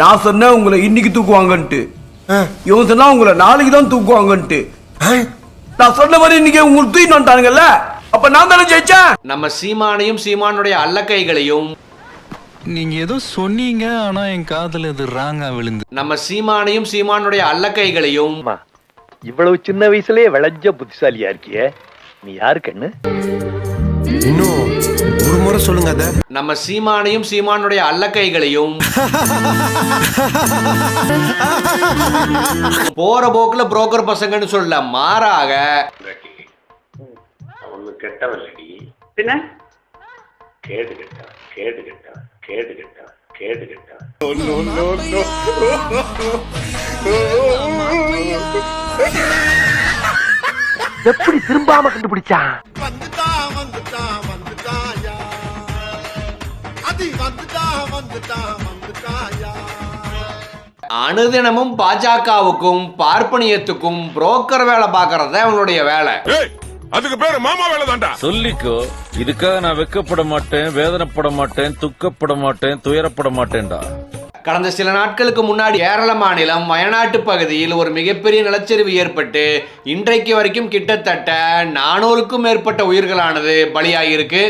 நான் சொன்னேன் உங்களை இன்னைக்கு தூக்குவாங்கன்ட்டு. இவன் சொன்னா உங்களை நாளைக்கு தான் தூக்குவாங்கன்ட்டு. நான் சொன்ன மாதிரி இன்னைக்கு உங்களுக்கு தூக்கிட்டு வந்துட்டானுங்கல்ல? அப்ப நான் தானே ஜெயிச்சேன்? நம்ம சீமானையும் சீமானுடைய அல்லக்கைகளையும் நீங்க ஏதோ சொன்னீங்க ஆனா என் காதுல இது ராங்கா விழுந்து. நம்ம சீமானையும் சீமானுடைய அல்லக்கைகளையும் இவ்வளவு சின்ன வயசுலயே விளைஞ்ச புத்திசாலியா இருக்கியே? நீ யாரு கண்ணு? இன்னும் ஒரு முறை சொல்லுங்க அத. நம்ம சீமானையும் சீமானுடைய அல்லக்கைகளையும். போற போக்குல புரோக்கர் பசங்கன்னு சொல்ல மாறாக. அவனு கெட்டவல்லடி பின்ன? கேடு கெட்டவன் கேடு கெட்டவன் கேடு கெட்டவன் கேடு கெட்டவன். எப்படி திரும்பாம கண்டுபிடிச்சான்? அனுதினமும் பாஜகவுக்கும் பார்ப்பனியத்துக்கும் புரோக்கர் வேலை பார்க்கறது தான் அவனுடைய வேலை. அதுக்கு பேரு மாமா வேலை தான்டா. சொல்லிக்கோ இதுக்காக நான் வெக்கப்பட மாட்டேன் வேதனைப்பட மாட்டேன் துக்கப்பட மாட்டேன் துயரப்பட மாட்டேன்டா. கடந்த சில நாட்களுக்கு முன்னாடி கேரள மாநிலம் வயநாட்டு பகுதியில் ஒரு மிகப்பெரிய நிலச்சரிவு ஏற்பட்டு இன்றைக்கு வரைக்கும் கிட்டத்தட்ட நானூறுக்கும் மேற்பட்ட உயிர்களானது பலியாகியிருக்கு.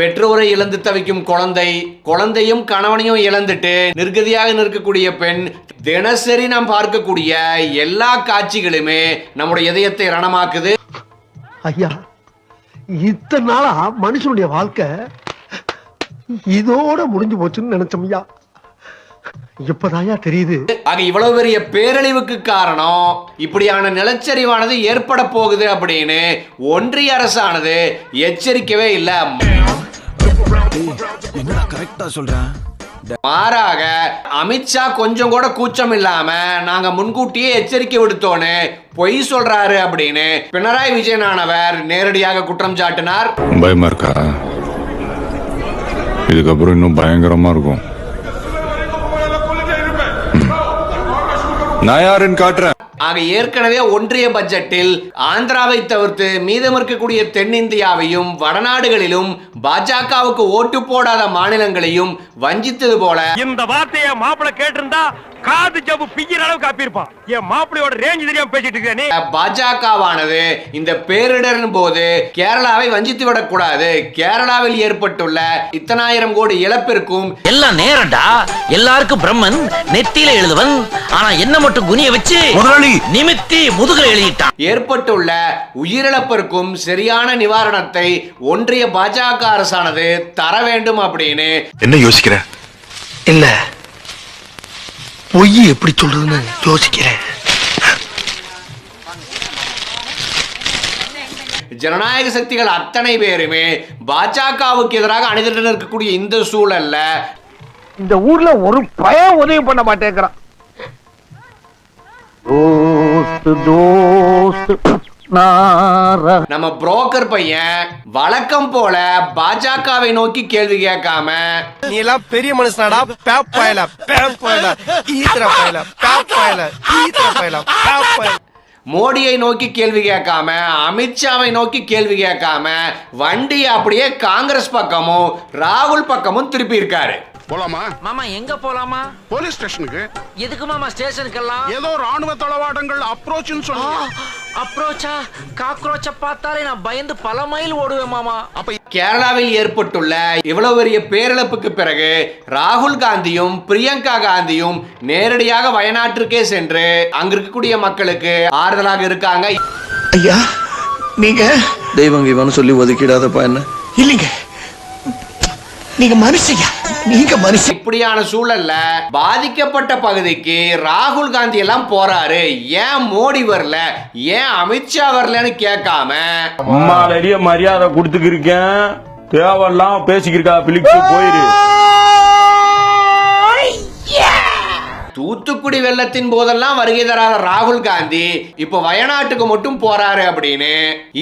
பெற்றோரை இழந்து தவிக்கும் குழந்தை குழந்தையும் கணவனையும் இழந்துட்டு நிர்கதியாக நிற்கக்கூடிய பெண் தினசரி நாம் பார்க்கக்கூடிய எல்லா காட்சிகளுமே நம்முடைய இதயத்தை ரணமாக்குது. ஐயா இத்தனை நாளா மனுஷனுடைய வாழ்க்கை இதோட முடிஞ்சு போச்சுன்னு நினைச்சோம் ஐயா. இப்பதாயா தெரியுது. ஆக இவ்வளவு பெரிய பேரழிவுக்கு காரணம் இப்படியான நிலச்சரிவானது ஏற்பட போகுது அப்படின்னு ஒன்றிய அரசானது எச்சரிக்கவே இல்லை. என்னடா கரெக்டா சொல்றேன் மாறாக அமித்ஷா கொஞ்சம் கூட கூச்சம் இல்லாம நாங்க முன்கூட்டியே எச்சரிக்கை விடுத்தோன்னு பொய் சொல்றாரு அப்படின்னு பினராயி விஜயனானவர் நேரடியாக குற்றம் சாட்டினார். பயமா இருக்கா? இதுக்கப்புறம் இன்னும் பயங்கரமா இருக்கும். நான் யாருன்னு காட்டுறேன். ஆக ஏற்கனவே ஒன்றிய பட்ஜெட்டில் ஆந்திராவை தவிர்த்து மீதம் இருக்கக்கூடிய தென்னிந்தியாவையும் வடநாடுகளிலும் பாஜகவுக்கு ஓட்டு போடாத மாநிலங்களையும் வஞ்சித்தது போல இந்த வார்த்தைய மாப்பிள கேட்டிருந்தா காது ஜவ்வு பிய்யற அளவுக்கு காப்பியிருப்பான் என் மாப்பிளையோட ரேஞ்ச் தெரியாம பேசிட்டு இருக்க நீ பாஜகவானது இந்த பேரிடரின் போது கேரளாவை வஞ்சித்து விடக்கூடாது. கேரளாவில் ஏற்பட்டுள்ள இத்தனாயிரம் கோடி இழப்பிற்கும் எல்லாம் நேரம்டா. எல்லாருக்கும் பிரம்மன் நெத்தியில எழுதுவன். ஆனா என்ன மட்டும் குனிய வச்சு முதலாளி. நிமித்தி முதுகுல எழுதிட்டான். ஏற்பட்டுள்ள உயிரிழப்பிற்கும் சரியான நிவாரணத்தை ஒன்றிய பாஜக அரசானது தர வேண்டும் அப்படின்னு. என்ன யோசிக்கிற? இல்ல. பொய் எப்படி சொல்றதுன்னு யோசிக்கிறேன். ஜனநாயக சக்திகள் அத்தனை பேருமே பாஜகவுக்கு எதிராக அணிதிரண்டு இருக்கக்கூடிய இந்த சூழல்ல இந்த ஊர்ல ஒரு பயம் உதவி பண்ண மாட்டேங்கிறான். நம்ம புரோக்கர் பையன் வழக்கம் போல பாஜகவை நோக்கி கேள்வி கேட்காம நீ எல்லாம் பெரிய மனுஷனாடா பேப் பாயல பேப் பாயல ஈத்திர பாயல பேப் பாயல ஈத்திர பாயல பேப் பாயல. மோடியை நோக்கி கேள்வி கேட்காம அமித்ஷாவை நோக்கி கேள்வி கேட்காம வண்டி அப்படியே காங்கிரஸ் பக்கமும் ராகுல் பக்கமும் திருப்பி இருக்காரு. போலாமா? மாமா எங்க போலாமா? போலீஸ் ஸ்டேஷனுக்கு. எதுக்கு மாமா ஸ்டேஷனுக்கெல்லாம்? ஏதோ ராணுவ தளவாடங்கள் அப்ரோச்னு சொல்லுங்க அப்ரோச்சா காக்ரோச்ச பார்த்தாலே நான் பயந்து பல மைல் ஓடுவேன் மாமா. அப்ப கேரளாவில் ஏற்பட்டுள்ள இவ்வளவு பெரிய பேரிழப்புக்கு பிறகு ராகுல் காந்தியும் பிரியங்கா காந்தியும் நேரடியாக வயநாட்டிற்கே சென்று அங்க இருக்கக்கூடிய மக்களுக்கு ஆறுதலாக இருக்காங்க. ஐயா நீங்க? தெய்வம் இவனு சொல்லி ஒதுக்கிடாதப்பா என்ன? இல்லைங்க. நீங்க மனுஷங்க நீங்க மனுஷன் இப்படியான சூழல்ல பாதிக்கப்பட்ட பகுதிக்கு ராகுல் காந்தி எல்லாம் போறாரு. ஏன் மோடி வரல? ஏன் அமித்ஷா வரலன்னு கேட்காம அம்மாலடிய மரியாதை கொடுத்துக்கிருக்கேன். தேவையெல்லாம் பேசிக்கிருக்கா பிலிக்ஸ் போயிரு. தூத்துக்குடி வெள்ளத்தின் போதெல்லாம் வருகை தராத ராகுல் காந்தி இப்போ வயநாட்டுக்கு மட்டும் போறாரு அப்படின்னு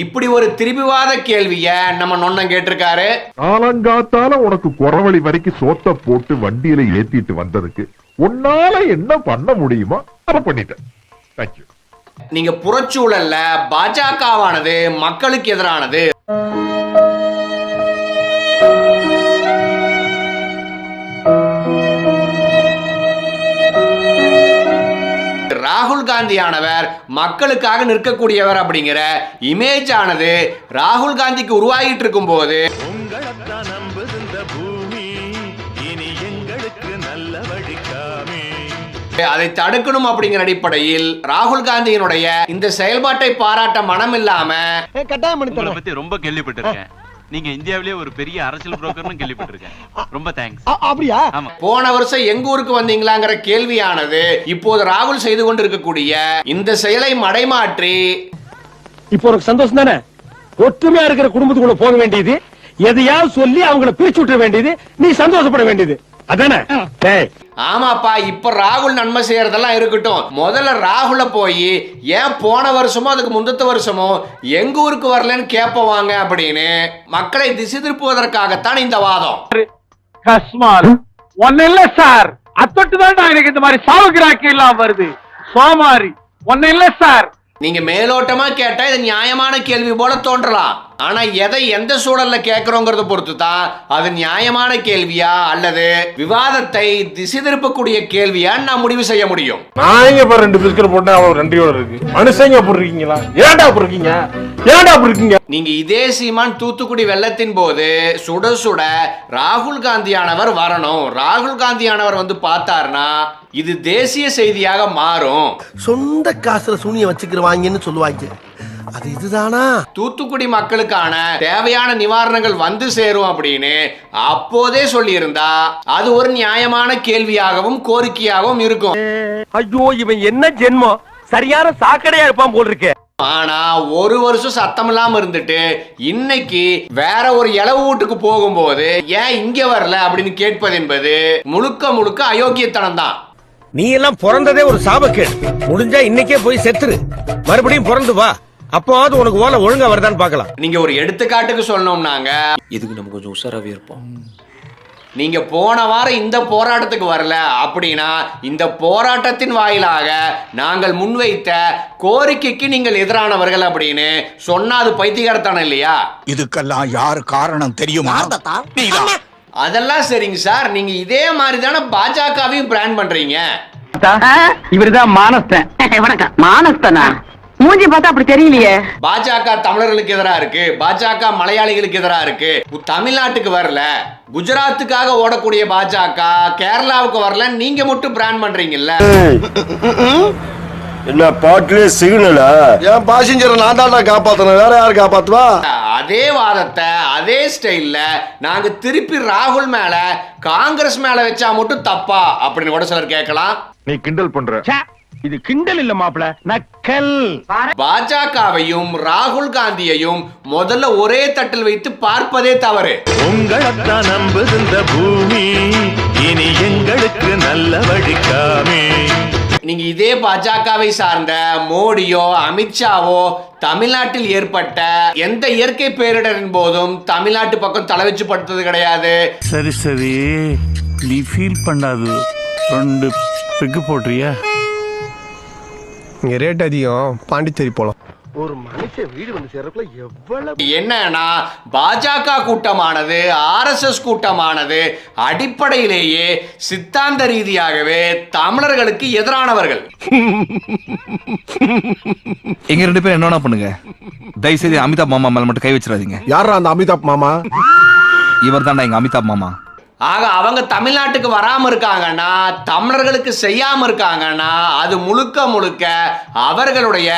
இப்படி ஒரு திருப்பிவாத கேள்விய நம்ம நொண்ணம் கேட்டிருக்காரு. காலங்காத்தால உனக்கு குறவழி வரைக்கும் சோத்த போட்டு வண்டியில ஏத்திட்டு வந்ததுக்கு உன்னால என்ன பண்ண முடியுமோ அதை பண்ணிட்டேன். தேங்க்யூ நீங்க புறச்சூழல்ல பாஜகவானது மக்களுக்கு எதிரானது. ராகுல் காந்தியானவர் மக்களுக்காக நிற்கக்கூடியவர் அப்படிங்கிற இமேஜ் ஆனது ராகுல் காந்திக்கு உருவாகிட்டு இருக்கும் போது அதை தடுக்கணும் அப்படிங்கிற அடிப்படையில் ராகுல் காந்தியினுடைய இந்த செயல்பாட்டை பாராட்ட மனம் இல்லாம பத்தி ரொம்ப கேள்விப்பட்டிருக்கேன். நீங்க இந்தியாவிலேயே ஒரு பெரிய அரசியல் புரோக்கர்னு கேள்விப்பட்டிருக்கேன். ரொம்ப தேங்க்ஸ் அப்படியா? ஆமா. போன வருஷம் எங்க ஊருக்கு வந்தீங்களாங்கிற கேள்வியானது இப்போது ராகுல் செய்து கொண்டிருக்கக்கூடிய இந்த செயலை மடைமாற்றி. இப்போ உனக்கு சந்தோஷம் தானே? ஒற்றுமையா இருக்கிற குடும்பத்துக்குள்ள போக வேண்டியது எதையாவது சொல்லி அவங்கள பிரிச்சு விட்டுற வேண்டியது நீ சந்தோஷப்பட வேண்டியது. அதானே? டேய் ஆமாப்பா இப்ப ராகுல் நன்மை செய்யறதெல்லாம் இருக்கட்டும். முதல்ல ராகுல போய் ஏன் போன வருஷமோ அதுக்கு முந்தத்த வருஷமோ எங்க ஊருக்கு வரலன்னு கேட்பவாங்க அப்படின்னு மக்களை திசை திருப்புவதற்காகத்தான் இந்த வாதம். கஸ்மால் ஒன்னு இல்ல சார். அத்தொட்டு தான் எனக்கு இந்த மாதிரி சாவுகிராக்கி எல்லாம் வருது. சோமாரி ஒன்னு இல்ல சார். நீங்க மேலோட்டமா கேட்டா இது நியாயமான கேள்வி போல தோன்றலாம். ஆனா எதை எந்த சூழல்ல கேட்கிறோங்கிறத பொறுத்து தான் அது நியாயமான கேள்வியா அல்லது விவாதத்தை திசை திருப்பக்கூடிய கேள்வியா நான் முடிவு செய்ய முடியும். நான் பாரு ரெண்டு பிஸ்கட் போட்டேன் அவ்வளவு நன்றியோட இருக்கு. மனுஷங்க அப்படி இருக்கீங்களா? ஏன்டா அப்படி இருக்கீங்க? ஏன்டா அப்படி இருக்கீங்க? நீங்க இதே சீமான் தூத்துக்குடி வெள்ளத்தின் போது சுட சுட ராகுல் காந்தியானவர் வரணும். ராகுல் காந்தியானவர் வந்து பார்த்தாருன்னா இது தேசிய செய்தியாக மாறும். சொந்த காசுல சூனிய வச்சுக்கிறவாங்கன்னு சொல்லுவாங்க. அது இதுதானா? தூத்துக்குடி மக்களுக்கான தேவையான நிவாரணங்கள் வந்து சேரும் அப்படின்னு அப்போதே சொல்லியிருந்தா அது ஒரு நியாயமான கேள்வியாகவும் கோரிக்கையாகவும் இருக்கும். ஐயோ இவன் என்ன ஜென்மம்? சரியான சாக்கடையா இருப்பான் போல் இருக்கே. ஆனா ஒரு வருஷம் சத்தம் இல்லாம இருந்துட்டு இன்னைக்கு வேற ஒரு இளவு வீட்டுக்கு போகும்போது ஏன் இங்க வரல அப்படின்னு கேட்பது என்பது முழுக்க முழுக்க அயோக்கியத்தனம் தான். நீ எல்லாம் பிறந்ததே ஒரு சாபக்கேடு. முடிஞ்சா இன்னைக்கே போய் செத்துரு. மறுபடியும் பிறந்து வா. அப்போவாவது உனக்கு ஓலை ஒழுங்கா வருதான்னு பார்க்கலாம். நீங்க ஒரு எடுத்துக்காட்டுக்கு சொல்லணும்னாங்க. இதுக்கு நம்ம கொஞ்சம் உஷாராவே இருப்போம்? நீங்க போன வாரம் இந்த போராட்டத்துக்கு வரல. அப்படின்னா இந்த போராட்டத்தின் வாயிலாக நாங்கள் முன்வைத்த கோரிக்கைக்கு நீங்கள் எதிரானவர்கள் அப்படின்னு சொன்னா அது பைத்தியகாரத்தனம் இல்லையா? இதுக்கெல்லாம் யாரு காரணம் தெரியுமா? நீதான். அதெல்லாம் சரிங்க சார். நீங்க இதே மாதிரி தானே பாஜகவையும் பிராண்ட் பண்றீங்க. இவருதான் மானஸ்தன். வணக்கம். மானஸ்தனா? மூஞ்சி பார்த்தா அப்படி தெரியலையே. பாஜக தமிழர்களுக்கு எதிரா இருக்கு. பாஜக மலையாளிகளுக்கு எதிரா இருக்கு. தமிழ்நாட்டுக்கு வரல. குஜராத்துக்காக ஓடக்கூடிய பாஜக கேரளாவுக்கு வரல. நீங்க மட்டும் பிராண்ட் பண்றீங்கல்ல. என்ன பாட்டிலே சிக்னலா? என் பாசஞ்சரை நான் தான்டா காப்பாத்தணும். வேற யாரு காப்பாத்துவா? அதே வாதத்தை அதே ஸ்டைல்ல நாங்க திருப்பி ராகுல் மேல காங்கிரஸ் மேல வச்சா மட்டும் தப்பா அப்படின்னு கூட சிலர் கேட்கலாம். நீ கிண்டல் பண்ற. இது கிண்டல் இல்ல மாப்பிள நக்கல். பாஜகவையும் ராகுல் காந்தியையும் முதல்ல ஒரே தட்டில் வைத்து பார்ப்பதே தவறு. உங்களைத்தான் நம்புகின்ற பூமி இனி எங்களுக்கு நல்ல வழிக்காமே நீங்க இதே பாஜகவை சார்ந்த மோடியோ அமித்ஷாவோ தமிழ்நாட்டில் ஏற்பட்ட எந்த இயற்கை பேரிடரின் போதும் தமிழ்நாட்டு பக்கம் தலை வச்சு படுத்தது கிடையாது. சரி சரி. நீ ஃபீல் பண்ணாது. ரெண்டு பிக்கு போட்டுறியா இங்க ரேட் அதிகம். பாண்டிச்சேரி போலாம். ஒரு மனுஷன் வீடு வந்து சேர்றதுக்குள்ள எவ்வளவு என்னன்னா பாஜக கூட்டமானது ஆர்எஸ்எஸ் கூட்டமானது அடிப்படையிலேயே சித்தாந்த ரீதியாகவே தமிழர்களுக்கு எதிரானவர்கள். எங்க ரெண்டு பேரும் என்னன்னா பண்ணுங்க? தயவு செய்து அமிதாப் மாமா மேல மட்டும் கை வச்சிடாதீங்க. யாரா அந்த அமிதாப் மாமா? இவர் தான்டா எங்க அமிதாப் மாமா. ஆக அவங்க தமிழ்நாட்டுக்கு வராம இருக்காங்கன்னா தமிழர்களுக்கு செய்யாம இருக்காங்கன்னா அது முழுக்க முழுக்க அவர்களுடைய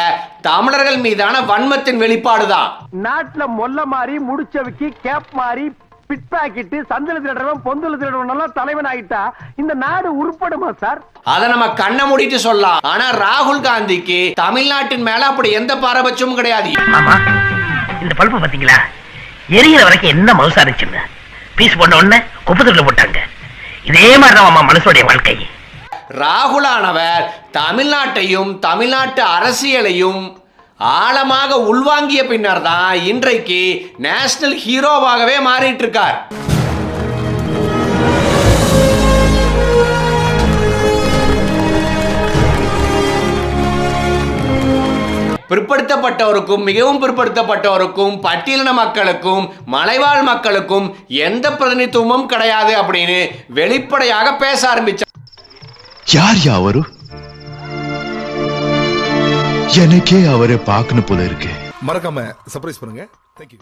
தமிழர்கள் மீதான வன்மத்தின் வெளிப்பாடுதான். நாட்டுல மொல்ல மாறி முடிச்சவைக்கு கேப் மாறி பிட் பாக்கெட்டு சந்தல திருடுறவன் பொந்தல திருடுறவன் எல்லாம் தலைவன் ஆகிட்டா இந்த நாடு உருப்படுமா சார்? அதை நம்ம கண்ணை மூடிட்டு சொல்லலாம். ஆனா ராகுல் காந்திக்கு தமிழ்நாட்டின் மேல அப்படி எந்த பாரபட்சமும் கிடையாது. ஆமா இந்த பல்பு பாத்தீங்களா எரியிற வரைக்கும் என்ன மவுசா இருந்துச்சுங்க? பீஸ் பண்ண உடனே குப்பத்துக்குள்ள போட்டாங்க. இதே மாதிரிதான் அம்மா மனசுடைய வாழ்க்கை. ராகுலானவர் தமிழ்நாட்டையும் தமிழ்நாட்டு அரசியலையும் ஆழமாக உள்வாங்கிய பின்னர் தான் இன்றைக்கு நேஷனல் ஹீரோவாகவே மாறிட்டு இருக்கார் பிற்படுத்தப்பட்டவருக்கும் மிகவும் பிற்படுத்தப்பட்டவருக்கும் பட்டியலின மக்களுக்கும் மலைவாழ் மக்களுக்கும் எந்த பிரதிநிதித்துவமும் கிடையாது அப்படின்னு வெளிப்படையாக பேச ஆரம்பிச்சார் யார் யாவரு? எனக்கே அவரை பார்க்கணும் போல இருக்கு. மறக்காம சர்ப்ரைஸ் பண்ணுங்க. தேங்க்யூ